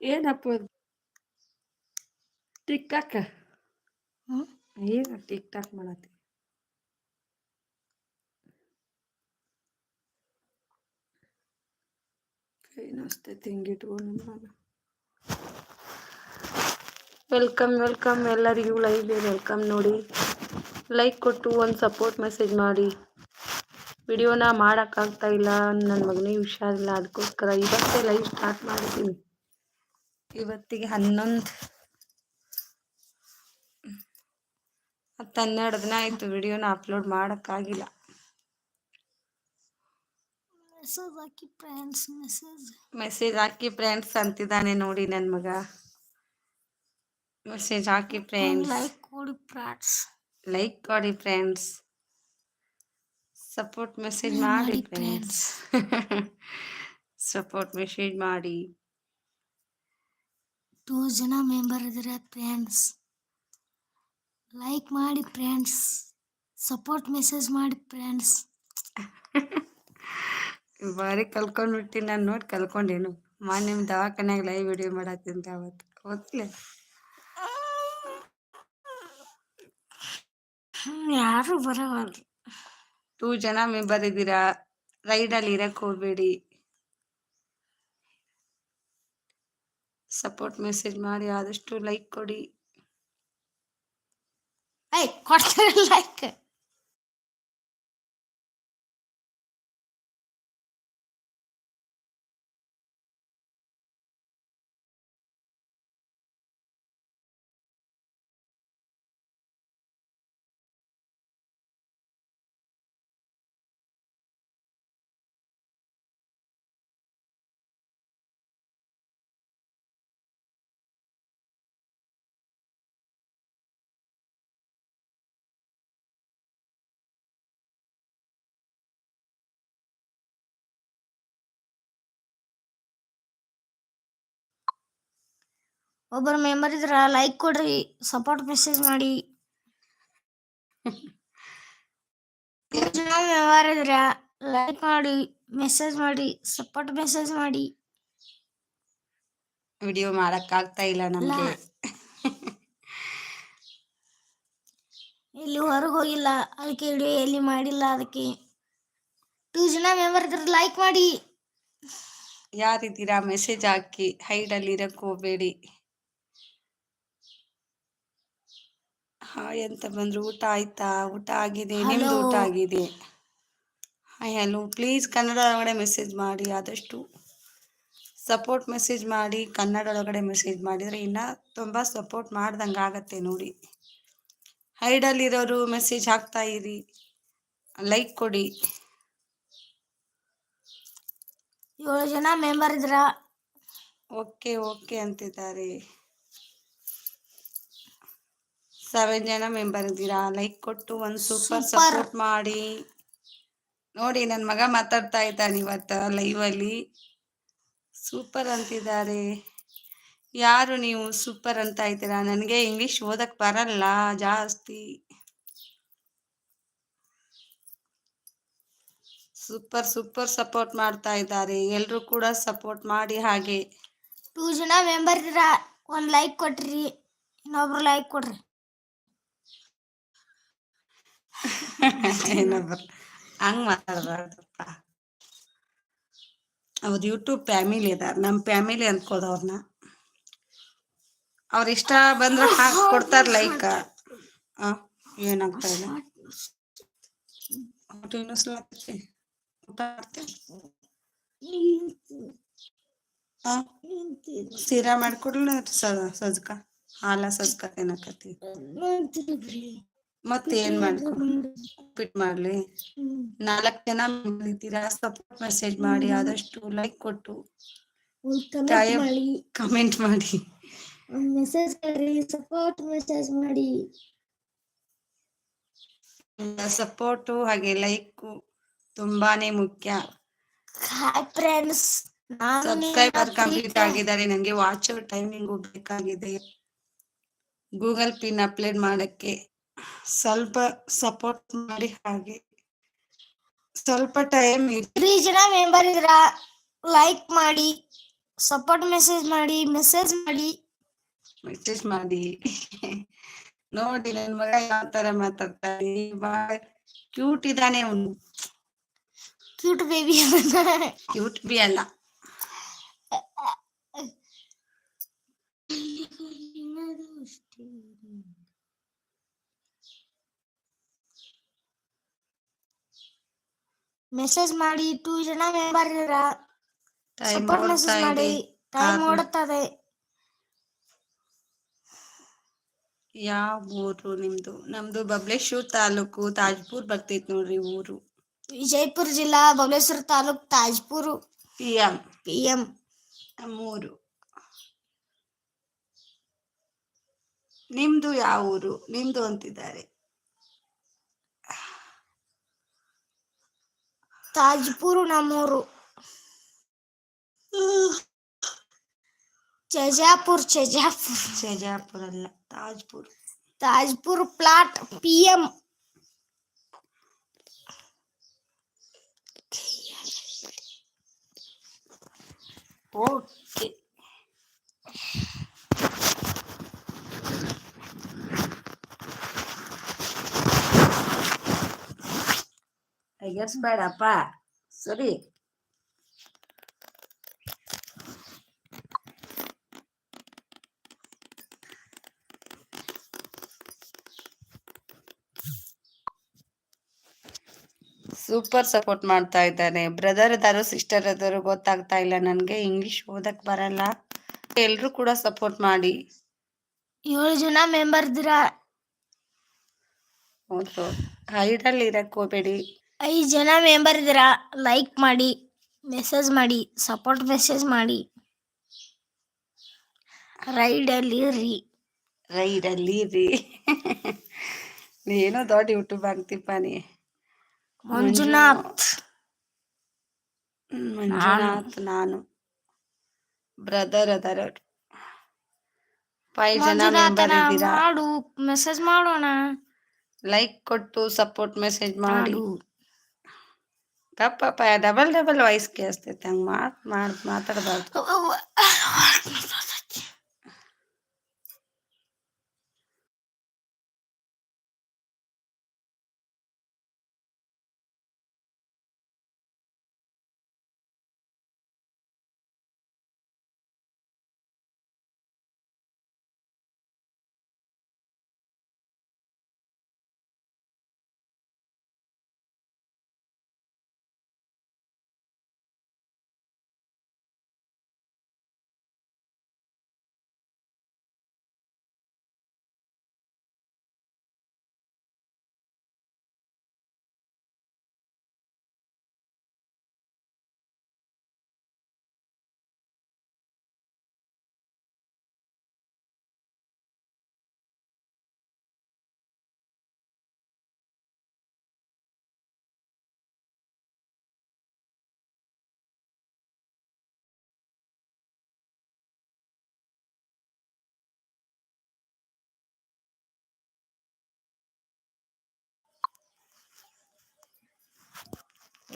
ಏನಪ್ಪ tick talk ಹ್ಮ್ ಏನು tick talk ಮಾಡತ್ತಿ ಏನಷ್ಟೇ ತಿಂಗಿಟ್ಕೊಂಡು ನಾನು Welcome welcome ಎಲ್ಲರಿಗೂ ಲೈವ್ಗೆ ವೆಲ್ಕಮ್ ನೋಡಿ. ಲೈಕ್ ಕೊಟ್ಟು ಒಂದು ಸಪೋರ್ಟ್ ಮೆಸೇಜ್ ಮಾಡಿ. ವಿಡಿಯೋನ ಮಾಡೋಕ್ಕಾಗ್ತಾ ಇಲ್ಲ ನನ್ನ ಮಗನಿಗೆ ಹುಷಾರಿಲ್ಲ ಅದಕ್ಕೋಸ್ಕರ ಇವತ್ತೇ ಲೈವ್ ಸ್ಟಾರ್ಟ್ ಮಾಡಿದ್ದೀನಿ. ಇವತ್ತಿಗೆ ಹನ್ನೊಂದು ಹತ್ತು ಹನ್ನೆರಡು ದಿನ ಆಯಿತು ವಿಡಿಯೋನ ಅಪ್ಲೋಡ್ ಮಾಡೋಕ್ಕಾಗಿಲ್ಲ ಮೆಸೇಜ್ ಹಾಕಿ ಫ್ರೆಂಡ್ಸ್ ಮೆಸೇಜ್ ಮೆಸೇಜ್ ಹಾಕಿ ಫ್ರೆಂಡ್ಸ್ ಅಂತಿದ್ದಾನೆ ನೋಡಿ ನನ್ನ ಮಗ. ಮೆಸೇಜ್ ಹಾಕಿ ಫ್ರೆಂಡ್ಸ್ ಲೈಕ್ ಕೊಡಿ ಫ್ರೆಂಡ್ಸ್ ಲೈಕ್ ಕೊಡಿ ಫ್ರೆಂಡ್ಸ್ ಸಪೋರ್ಟ್ ಮೆಸೇಜ್ ಮಾಡಿ ಫ್ರೆಂಡ್ಸ್ ಸಪೋರ್ಟ್ ಮೆಸೇಜ್ ಮಾಡಿ ಟೂ ಜನ ಮೆಂಬರ್ ಇದ್ದಾರೆ ಫ್ರೆಂಡ್ಸ್ ಲೈಕ್ ಮಾಡಿ ಫ್ರೆಂಡ್ಸ್ ಸಪೋರ್ಟ್ ಮೆಸೇಜ್ ಮಾಡಿ ಫ್ರೆಂಡ್ಸ್ ಬಾರಿ ಕಲ್ಕೊಂಡ್ಬಿಟ್ಟು ನಾನು ನೋಡಿ ಕಲ್ಕೊಂಡೇನು. ಮಾನ್ಯ ನಿಮ್ಮ ದವಾಖಾನ್ಯಾಗ ಲೈವ್ ವಿಡಿಯೋ ಮಾಡತ್ತೀನಿ ಅವತ್ತು. ಗೊತ್ತಿಲ್ಲ ಯಾರು ಬರವಲ್ರು ಟೂ ಜನ ಮೆಂಬರ್ ಇದ್ದೀರಾ? ರೈಡಲ್ಲಿ ಇರಕ್ಕೆ ಹೋಗ್ಬೇಡಿ. ಸಪೋರ್ಟ್ ಮೆಸೇಜ್ ಮಾಡಿ ಆದಷ್ಟು ಲೈಕ್ ಕೊಡಿ. ಐ ಕೊಡ್ತಾರೆ ಲೈಕ್? ಒಬ್ಬರು ಮೆಂಬರ್ ಇದ್ರ ಲೈಕ್ ಕೊಡ್ರಿ ಸಪೋರ್ಟ್ ಮೆಸೇಜ್ ಮಾಡಿ. ಮೆಂಬರ್ ಇದ್ರ ಲೈಕ್ ಮಾಡಿ ಮೆಸೇಜ್ ಮಾಡಿ ಸಪೋರ್ಟ್ ಮೆಸೇಜ್ ಮಾಡಿ. ವಿಡಿಯೋ ಮಾಡಕ್ಕಾಗ್ತಾ ಇಲ್ಲ ನಮ್ಗೆ. ಇಲ್ಲಿ ಹೊರಗೆ ಹೋಗಿಲ್ಲ ಅದಕ್ಕೆ ವಿಡಿಯೋ ಎಲ್ಲಿ ಮಾಡಿಲ್ಲ ಅದಕ್ಕೆ. ಟೂ ಜನ ಮೆಂಬರ್ ಇದ್ರ ಲೈಕ್ ಮಾಡಿ. ಯಾರಿದ್ದೀರಾ ಮೆಸೇಜ್ ಹಾಕಿ ಹೈಡಲ್ಲಿ ಇರಕ್ಕೆ ಹೋಗ್ಬೇಡಿ. ಹಾಯ್ ಅಂತ ಬಂದ್ರು. ಊಟ ಆಯ್ತಾ? ಊಟ ಆಗಿದೆ. ನಿಮ್ದು ಊಟ ಆಗಿದೆ? ಹಾಯ್ ಹಲೋ ಪ್ಲೀಸ್ ಕನ್ನಡ ಒಳಗಡೆ ಮೆಸೇಜ್ ಮಾಡಿ. ಆದಷ್ಟು ಸಪೋರ್ಟ್ ಮೆಸೇಜ್ ಮಾಡಿ. ಕನ್ನಡ ಒಳಗಡೆ ಮೆಸೇಜ್ ಮಾಡಿದರೆ ಇನ್ನೂ ತುಂಬ ಸಪೋರ್ಟ್ ಮಾಡ್ದಂಗೆ ಆಗತ್ತೆ ನೋಡಿ. ಹೈಡಲ್ಲಿರೋರು ಮೆಸೇಜ್ ಹಾಕ್ತಾ ಇರಿ. ಲೈಕ್ ಕೊಡಿ. ಏಳು ಜನ ಮೆಂಬರ್ ಇದ್ರ? ಓಕೆ ಓಕೆ ಅಂತಿದ್ದಾರೆ. ಸೆವೆನ್ ಜನ ಮೆಂಬರ್ ಇದ್ದೀರಾ? ಲೈಕ್ ಕೊಟ್ಟು ಒಂದು ಸೂಪರ್ ಸಪೋರ್ಟ್ ಮಾಡಿ. ನೋಡಿ ನನ್ನ ಮಗ ಮಾತಾಡ್ತಾ ಇದ್ದಾನೆ ಇವತ್ತು ಲೈವಲ್ಲಿ ಸೂಪರ್ ಅಂತಿದ್ದಾರೆ. ಯಾರು ನೀವು ಸೂಪರ್ ಅಂತ ಇದ್ದೀರಾ? ನನಗೆ ಇಂಗ್ಲಿಷ್ ಓದಕ್ ಬರಲ್ಲ ಜಾಸ್ತಿ. ಸೂಪರ್ ಸೂಪರ್ ಸಪೋರ್ಟ್ ಮಾಡ್ತಾ ಇದ್ದಾರೆ. ಎಲ್ಲರೂ ಕೂಡ ಸಪೋರ್ಟ್ ಮಾಡಿ ಹಾಗೆ. ಟೂ ಜನ ಮೆಂಬರ್ ಇದ್ದೀರಾ? ಒಂದು ಲೈಕ್ ಕೊಟ್ರಿ ಇನ್ನೊಬ್ರು ಲೈಕ್ ಕೊಡ್ರಿ. ಏನಪ್ಪ ಹಂಗ್ ಮಾತಾಡ್ಬಾರ್ದಪ್ಪ ಅವ್ರ ಯೂಟ್ಯೂಬ್ ಫ್ಯಾಮಿಲಿ ಇದಾರ ನಮ್ಮ ಫ್ಯಾಮಿಲಿ ಅನ್ಕೋದವ್ರನ್ನ ಅವ್ರ ಇಷ್ಟ ಬಂದ್ರೆ ಹಾಕಿ ಕೊಡ್ತಾರ ಲೈಕ್ ಏನಾಗ್ತಾ ಇಲ್ಲ? ಸೀರಾ ಮಾಡ್ಕೊಡ್ಲ ಸಜ್ಕ? ಹಾಲ ಸಜ್ಕ ತಿನ್ನಕತ್ತಿ? ಮತ್ತೆ ಏನ್ ಮಾಡ್ಕೊಂಡು ಮಾಡ್ಲಿ. ನಾಲ್ಕ್ ಜನ ಇದ್ದೀರಾ ಸಪೋರ್ಟ್ ಮೆಸೇಜ್ ಮಾಡಿ ಆದಷ್ಟು ಲೈಕ್ ಕೊಟ್ಟು. ಕಮೆಂಟ್ ಮಾಡಿ. ಮೆಸೇಜ್ ಸಪೋರ್ಟ್ ಮೆಸೇಜ್ ಮಾಡಿ ಸಪೋರ್ಟು ಹಾಗೆ ಲೈಕ್ ತುಂಬಾನೇ ಮುಖ್ಯ. ಸಬ್ಸ್ಕ್ರೈಬರ್ ಕಂಪ್ಲೀಟ್ ಆಗಿದ್ದಾರೆ. ನಂಗೆ ವಾಚ್ ಟೈಮಿಂಗ್ ಬೇಕಾಗಿದೆ. ಗೂಗಲ್ ಪಿನ್ ಅಪ್ಲೋಡ್ ಮಾಡಕ್ಕೆ. ಸ್ವಲ್ಪ ಸಪೋರ್ಟ್ ಮಾಡಿ ಹಾಗೆ. ಸ್ವಲ್ಪ ಟೈಮ್ ತ್ರೀ ಜನ ಮೆಂಬರ್ ಇದ್ರ ಲೈಕ್ ಮಾಡಿ ಸಪೋರ್ಟ್ ಮೆಸೇಜ್ ಮಾಡಿ ಮೆಸೇಜ್ ಮಾಡಿ. ಮೆಸೇಜ್ ಮಾಡಿ. ನೋಡಿ ನನ್ ಮಗ ಯಾವ ತರ ಮಾತಾಡ್ತಾನೆ. ಬಾಳ ಕ್ಯೂಟ್ ಇದ್ದಾನೆ ಅವನು. ಕ್ಯೂಟ್ ಬೇಬಿ ಕ್ಯೂಟ್ ಬಿ ಅಲ್ಲ. ಮೆಸೇಜ್ ಮಾಡಿ ಟೂ ಜನ ಮೆಂಬರ್ ಇರ ಸಪೋರ್ಟ್ ಮೆಸೇಜ್ ಮಾಡಿ ಟೈಮ್. ಓಡುತ್ತದೆ. ಯಾವ ಊರು ನಿಮ್ದು? ನಮ್ದು ಬಬ್ಲೇಶ್ವರ್ ತಾಲೂಕು ತಾಜ್ಪುರ್ ಬರ್ತೈತ್ ನೋಡ್ರಿ ಊರು. ವಿಜಯಪುರ ಜಿಲ್ಲಾ Babaleshwar taluk Tajpur. P M P M ನಮ್ಮೂರು ನಿಮ್ದು ಯಾವ ಊರು? ನಿಮ್ದು ಅಂತಿದ್ದಾರೆ. ತಾಜ್ಪುರ್ ನಮ್ಮೂರು ಚಜಾಪುರ್ ಚಜಾಪುರ್ ಶಜಾಪುರ ಅಲ್ಲ Tajpur Tajpur plot P M okay ಬೇಡಪ್ಪ ಸರಿ ಸೂಪರ್ ಸಪೋರ್ಟ್ ಮಾಡ್ತಾ ಇದ್ದಾನೆ. ಬ್ರದರ್ ಅದಾರು ಸಿಸ್ಟರ್ ಅದಾರು ಗೊತ್ತಾಗ್ತಾ ಇಲ್ಲ ನನಗೆ. ಇಂಗ್ಲಿಷ್ ಓದಕ್ ಬರಲ್ಲ. ಎಲ್ರು ಕೂಡ ಸಪೋರ್ಟ್ ಮಾಡಿ. ಏಳು ಜನ ಮೆಂಬರ್ ಇದ್ದೀರಾ? ಹೌದು. ಹೈಡಲ್ಲಿ ಇರಕ್ ಹೋಗ್ಬೇಡಿ. ಐದು ಜನ ಮೆಂಬರ್ ಇದ್ದೀರಾ ಲೈಕ್ ಮಾಡಿ ಮೆಸೇಜ್ ಮಾಡಿ ಸಪೋರ್ಟ್ ಮೆಸೇಜ್ ಮಾಡಿ. ರೈಡಲ್ಲಿ ರೀ ರೈಡಲ್ಲಿ ರೀ ನೀನೋ ದೊಡ್ಡ ಯೂಟ್ಯೂಬ್ ಆಗ್ತಿಪ್ಪ ನೀ. ಮಂಜುನಾಥ್. ಮಂಜುನಾಥ್ ನಾನು. ಬ್ರದರ್ ಅದಾರ ಫೈವ್ ಜನ ಮೆಂಬರ್ ಇದ್ದೀರಾ. ಮಾಡು ಮೆಸೇಜ್ ಮಾಡೋಣ. ಲೈಕ್ ಕೊಟ್ಟು ಸಪೋರ್ಟ್ ಮೆಸೇಜ್ ಮಾಡಿ. ಮಾಡು ಪಾಪ ಡಬಲ್ ಡಬಲ್ ವಾಯ್ಸ್ ಕೇಳಿಸ್ತೈತೆ ಹಂಗೆ ಮಾತು ಮಾಡಿ ಮಾತಾಡಬಾರ್ದು.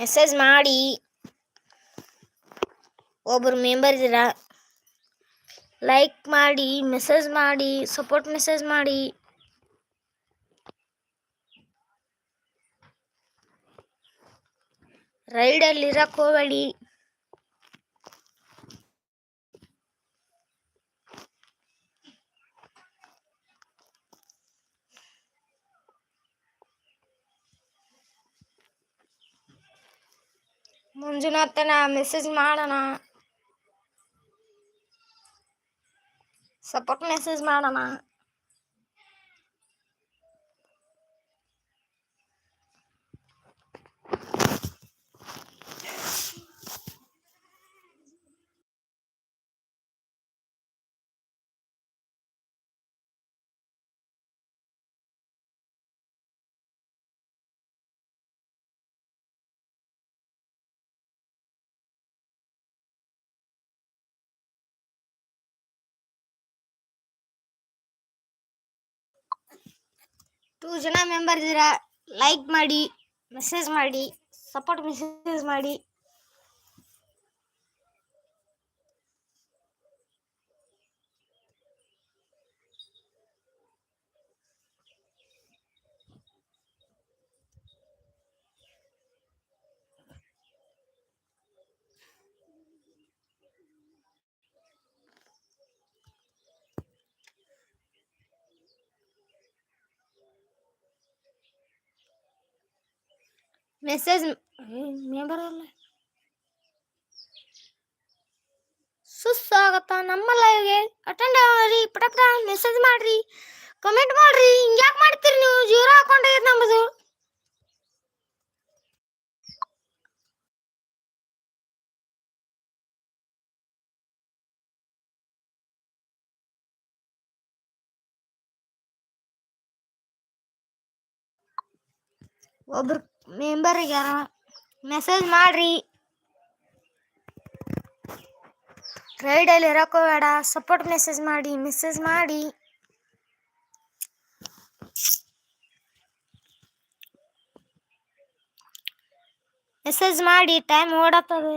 ಮೆಸೇಜ್ ಮಾಡಿ. ಒಬ್ಬರು ಮೆಂಬರ್ ಇದ್ದೀರಾ? ಲೈಕ್ ಮಾಡಿ ಮೆಸೇಜ್ ಮಾಡಿ ಸಪೋರ್ಟ್ ಮೆಸೇಜ್ ಮಾಡಿ. ರೈಡಲ್ಲಿ ಇರಕ್ಕೆ ಹೋಗಬೇಡಿ. ಮಂಜುನಾಥನ ಮೆಸೇಜ್ ಮಾಡೋಣ. ಸಪೋರ್ಟ್ ಮೆಸೇಜ್ ಮಾಡೋಣ. ಟೂ ಜನ ಮೆಂಬರ್ ಇದ್ದೀರಾ ಲೈಕ್ ಮಾಡಿ ಮೆಸೇಜ್ ಮಾಡಿ ಸಪೋರ್ಟ್ ಮೆಸೇಜ್ ಮಾಡಿ. ಮೆಸೇಜ್ ಮೆಂಬರ್ ಅಲ್ಲ ಸುಸ್ವಾಗತ ನಮ್ಮ ಲೈವ್ಗೆ ಅಟೆಂಡ್ ಆಗ್ರಿ ಪಟಕ ಮೆಸೇಜ್ ಮಾಡ್ರಿ ಕಮೆಂಟ್ ಮಾಡ್ರಿ ಹಿಂಗ್ಯಾಕ್ ಮಾಡ್ತೀರಿ ನೀವು ಜೀರೋ ಅಕೌಂಟ್ ಐತೆ ನಮ್ಮದು ಒಬ್ರು ಮೆಂಬರ್ಗೆ ಯಾರ ಮೆಸೇಜ್ ಮಾಡ್ರಿ. ರೈಡಲ್ಲಿ ಇರಕೋ ಬೇಡ ಸಪೋರ್ಟ್ ಮೆಸೇಜ್ ಮಾಡಿ ಮೆಸೇಜ್ ಮಾಡಿ. ಮೆಸೇಜ್ ಮಾಡಿ ಟೈಮ್ ಓಡತ್ತವೆ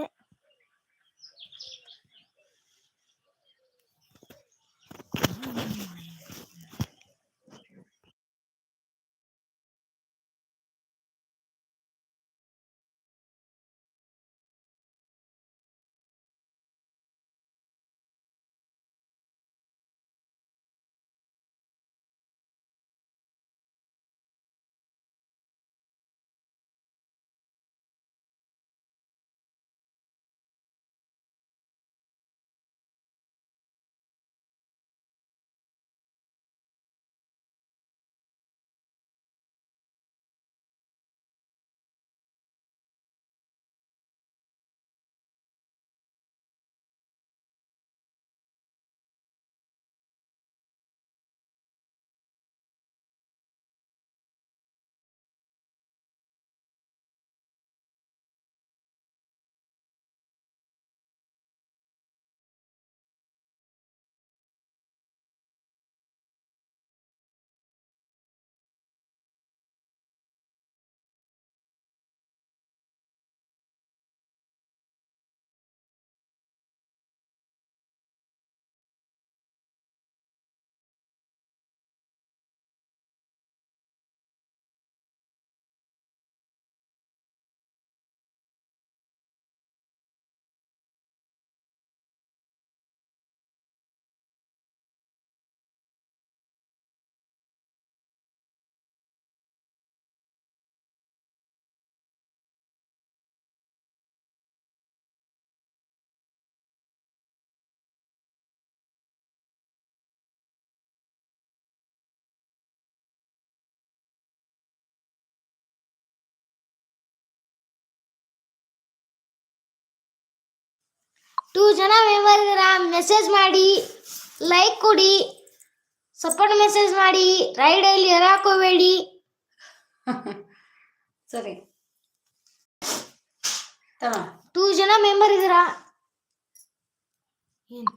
ಟೂ ಜನ ಮೆಂಬರ್ ಇದ್ದೀರಾ ಮೆಸೇಜ್ ಮಾಡಿ ಲೈಕ್ ಕೊಡಿ ಸಪೋರ್ಟ್ ಮೆಸೇಜ್ ಮಾಡಿ ರೈಡಲ್ಲಿ ಇರಾಕೋಬೇಡಿ ಸರಿ. ಟೂ ಜನ ಮೆಂಬರ್ ಇದ್ದೀರಾ ಏನು?